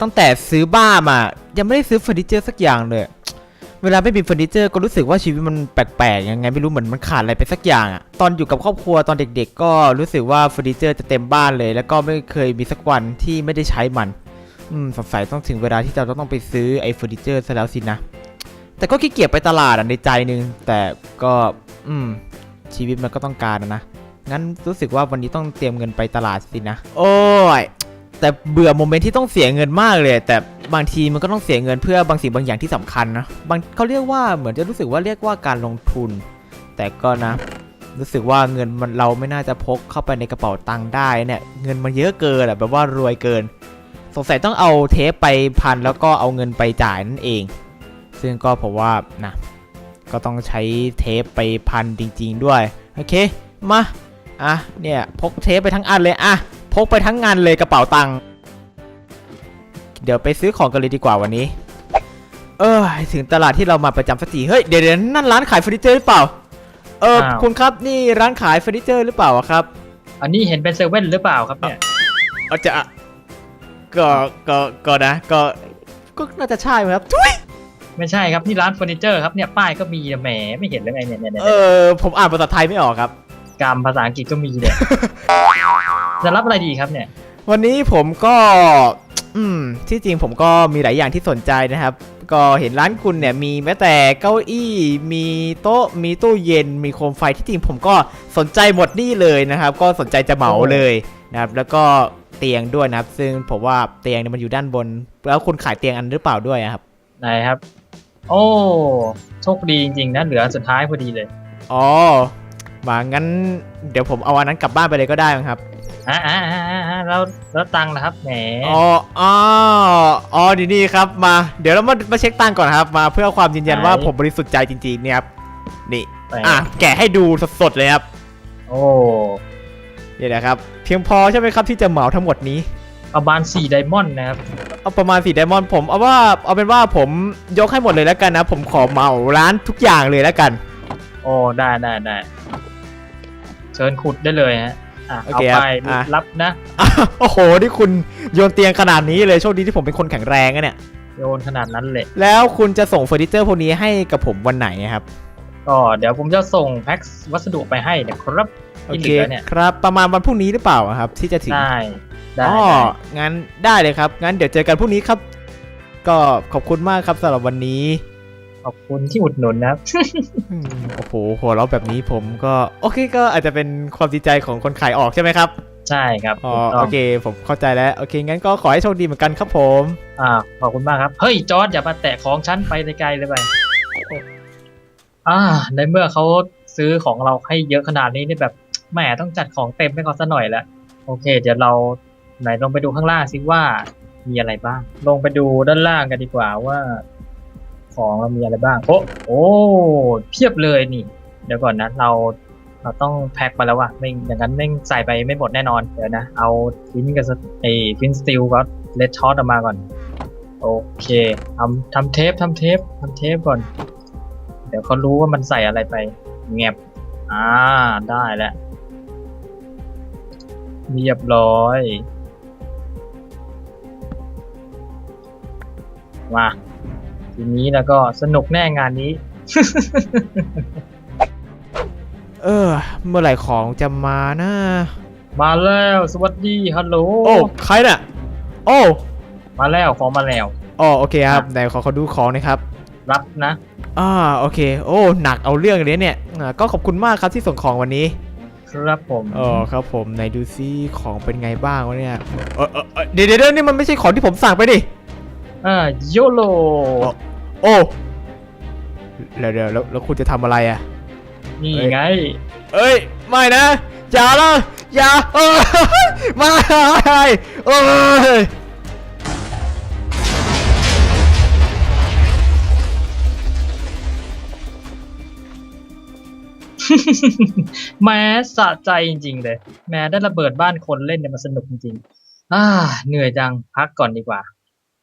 ตั้งแต่ซื้อบ้านมายังไม่ได้ซื้อเฟอร์นิเจอร์สักอย่างเลย เวลาไม่มีเฟอร์นิเจอร์ก็รู้สึกว่าชีวิตมันแปลกๆยังไงไม่รู้เหมือนมันขาดอะไรไปสักอย่างอะตอนอยู่กับครอบครัวตอนเด็ก ๆ ก็รู้สึกว่าเฟอร์นิเจอร์จะเต็มบ้านเลย แล้วก็ไม่เคยมีสักวันที่ไม่ได้ใช้มันอืมสงสัยต้องถึงเวลาที่เราต้องไปซื้อไอ้เฟอร์นิเจอร์ซะแล้วสินะแต่ก็ขี้เกียจไปตลาดในใจนึง แต่ก็อืมชีวิตมันก็ต้องการอะนะงั้นรู้สึกว่าวันนี้ต้องเตรียมเงินไปตลาดสินะ โอ้ย แต่เบื่อโมเมนต์ที่ต้องเสียเงินมากเลย แต่บางทีมันก็ต้องเสียเงินเพื่อบางสิ่งบางอย่างที่สำคัญนะบางเขาเรียกว่าเหมือนจะรู้สึกว่าเรียกว่าการลงทุน แต่ก็นะ รู้สึกว่าเงินมันเราไม่น่าจะพกเข้าไปในกระเป๋าตังค์ได้เนี่ยเงินมันเยอะเกินอะแบบว่ารวยเกิน สงสัยต้องเอาเทปไปพันแล้วก็เอาเงินไปจ่ายนั่นเอง ซึ่งก็ผมว่านะก็ต้องใช้เทปไปพันจริง ๆ ด้วยโอเคมาอะเนี่ยพกเทปไปทั้งอันเลยอะ พกไปทั้งงานเลยกระเป๋าตังค์เดี๋ยวไปซื้อของกันเลยดีกว่าวันนี้ เออถึงตลาดที่เรามาประจำสักทีเฮ้ยเดี๋ยวเดี๋ยวนั่นร้านขายเฟอร์นิเจอร์หรือเปล่า เอออ้าว คุณครับนี่ร้านขายเฟอร์นิเจอร์หรือเปล่าอะครับอันนี้เห็นเป็นเซเว่นหรือเปล่าครับเนี่ยอาจจะก็ก็ก็นะก็ก็น่าจะใช่ไหมครับทุยไม่ใช่ครับนี่ร้านเฟอร์นิเจอร์ครับเนี่ยป้ายก็มีนะแหมไม่เห็นเลยไงเนี่ยเนี่ยเนี่ยเออผมอ่านภาษาไทยไม่ออกครับ กรรมภาษาอังกฤษก็มีเนี่ย จะรับอะไรดีครับเนี่ย วันนี้ผมก็ อืม ที่จริงผมก็มีหลายอย่างที่สนใจนะครับ ก็เห็นร้านคุณเนี่ยมีแม้แต่เก้าอี้ มีโต๊ะ มีตู้เย็น มีโคมไฟที่จริงผมก็สนใจหมดนี่เลยนะครับ ก็สนใจจะเหมาเลยนะครับ แล้วก็เตียงด้วยนะครับ ซึ่งผมว่าเตียงเนี่ยมันอยู่ด้านบน แล้วคุณขายเตียงอันหรือเปล่าด้วยอะครับ ไหนครับ โอ้โชคดีจริงๆนะเหลืออันสุดท้ายพอดีเลย อ๋อมางั้นเดี๋ยวผมเอาอันนั้นกลับบ้านไปเลยก็ได้มั้งครับ อ่าอ่าอ่าอ่าแล้วแล้วตังค์นะครับแหมอ๋ออ๋ออ๋อดีนี่ครับ มา เดี๋ยวเรามามาเช็คตังค์ก่อนครับ มาเพื่อความยืนยันว่าผมบริสุทธิ์ใจจริงๆเนี่ยครับนี่ แหมอะแกะให้ดูสดๆเลยครับโอ้นี่นะครับ เพียงพอใช่ไหมครับที่จะเหมาทั้งหมดนี้ ประมาณ4ไดมอนด์นะครับเอาประมาณสี่ไดมอนด์ผมเอาว่าเอาเป็นว่าผมยกให้หมดเลยแล้วกันนะ ผมขอเหมาร้านทุกอย่างเลยแล้วกัน โอ้ได้ได้ได้เชิญขุดได้เลยฮะ อะโอเอาเคไปครับอะ รับนะ โอ้โหนี่คุณโยนเตียงขนาดนี้เลยโชคดีที่ผมเป็นคนแข็งแรงอะเนี่ย โยนขนาดนั้นเลยแล้วคุณจะส่งเฟอร์นิเจอร์พวกนี้ให้กับผมวันไหนอะครับ ก็เดี๋ยวผมจะส่งแพ็ควัสดุไปให้นะครับโอที่เคเหลือเนี่ยครับ ประมาณวันพรุ่งนี้หรือเปล่าอะครับ ที่จะถึงได้ได้อ๋อได้งั้นได้เลยครับ งั้นเดี๋ยวเจอกันพรุ่งนี้ครับ ก็ขอบคุณมากครับสำหรับวันนี้ ขอบคุณที่อุดหนุนนะครับอืมโอ้โหหัวเราะแบบนี้ผมก็ โอเคก็อาจจะเป็นความดีใจของคนขายออกใช่ไหมครับ ใช่ครับอ๋อถูกต้โองเค ผมเข้าใจแล้ว โอเค งั้นก็ขอให้โชคดีเหมือนกันครับผม อ่า ขอบคุณมากครับ เฮ้ย จอร์ดอย่ามาแตะของฉันไปไกลๆเลยไปอ่า ในเมื่อเขาซื้อของเราให้เยอะขนาดนี้นี่แบบแหมต้องจัดของเต็มให้เขาซะหน่อยละโอเค เดี๋ยวเราไหนลงไปดูข้างล่างสิว่ามีอะไรบ้าง ลงไปดูด้านล่างกันดีกว่าว่า ของเรามีอะไรบ้างโอ้โอ้เพียบเลยนี่ เดี๋ยวก่อนนะเราเราต้องแพ็คมาแล้วว่ะไม่อย่างนั้นไม่ใส่ไปไม่หมดแน่นอนเดี๋ยวนะ เอาฟินกับไอฟินสติลก็เลดช็อตออกมาก่อน โอเคทำทำเทปทำเทปทำเทปก่อน เดี๋ยวเขารู้ว่ามันใส่อะไรไปแงบอ่าได้แล้วเรียบร้อย มา ทีนี้แล้วก็สนุกแน่งานนี้ เออ เมื่อไหร่ของจะมานะมาแล้วสวัสดีฮัลโหลโอ้ใครน่ะ โอ้มาแล้วของมาแล้ว อ๋อโอเคครับไหนขอเขาดูของหนะครับรับนะอ่าโอเค โอ้หนักเอาเรื่องเลยเนี่ยอ่าก็ขอบคุณมากครับที่ส่งของวันนี้ครับผมอ๋อครับผมไหนดูซิของเป็นไงบ้างวะเนี่ยเออเออเออเดี๋ยวเดี๋ยวเดี๋ยวนี่มันไม่ใช่ของที่ผมสั่งไปดิ อ่าโยโลโอ้เดี๋ยวเดี๋ยวแล้วแล้วคุณจะทำอะไรอะ นี่เอ้ยไง เอ้ย ไม่นะ อย่าละอย่าเอ้ยไม่เอ้ยแม้สะใจจริง ๆ เลย แม้ได้ระเบิดบ้านคนเล่นเนี่ยมันสนุกจริงๆอ่าเหนื่อยจังพักก่อนดีกว่า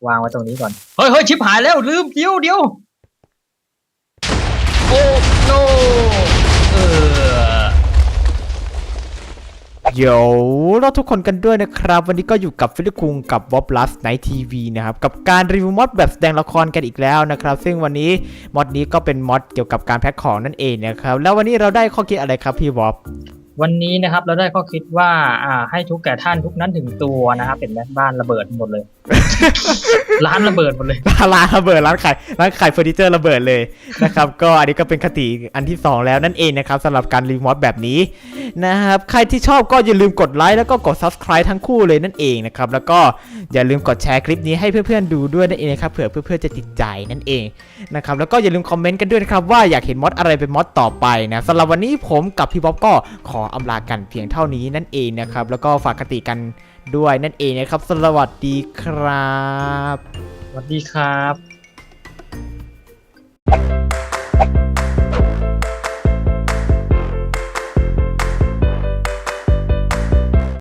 วางไว้ตรงนี้ก่อน เฮ้ยเฮ้ยชิบหายแล้วลืมเดี๋ยวเดี๋ยวโอ้โนเออเดี๋ยวเราทุกคนกันด้วยนะครับ วันนี้ก็อยู่กับฟิลิปคุงกับวอบลัสไนทีวีนะครับ กับการรีวิวมอดแบบแสดงละครกันอีกแล้วนะครับ ซึ่งวันนี้มอดนี้ก็เป็นมอดเกี่ยวกับการแพ็คของนั่นเองนะครับ แล้ววันนี้เราได้ข้อคิดอะไรครับพี่วอบ วันนี้นะครับเราได้ข้อคิดว่าอ่าให้ทุกแก่ท่านทุกนั้นถึงตัวนะครับเป็นแม่บ้านระเบิดหมดเลย ร้านระเบิดหมดเลย ร้านระเบิดร้านขายร้านขายเฟอร์นิเจอร์ระเบิดเลยนะครับ ก็อันนี้ก็เป็นคติอันที่ 2 แล้วนั่นเองนะครับสำหรับการรีมอดแบบนี้นะครับใครที่ชอบก็อย่าลืมกดไลค์แล้วก็กด subscribe ทั้งคู่เลยนั่นเองนะครับแล้วก็อย่าลืมกดแชร์คลิปนี้ให้เพื่อนๆดูด้วยนั่นเองนะครับเผื่อเพื่อนๆจะติดใจนั่นเองนะครับแล้วก็อย่าลืมคอมเมนต์กันด้วยนะครับว่าอยากเห็นมอดอะไรเป็นมอดต่อไปนะสำหรับวันนี้ผมกับพี่บ๊อบก็ขอออำลากันเพียงเท่านี้นั่นเองนะครับ แล้วก็ฝากกติกันด้วยนั่นเองนะครับ สวัสดีครับ สวัสดีครับ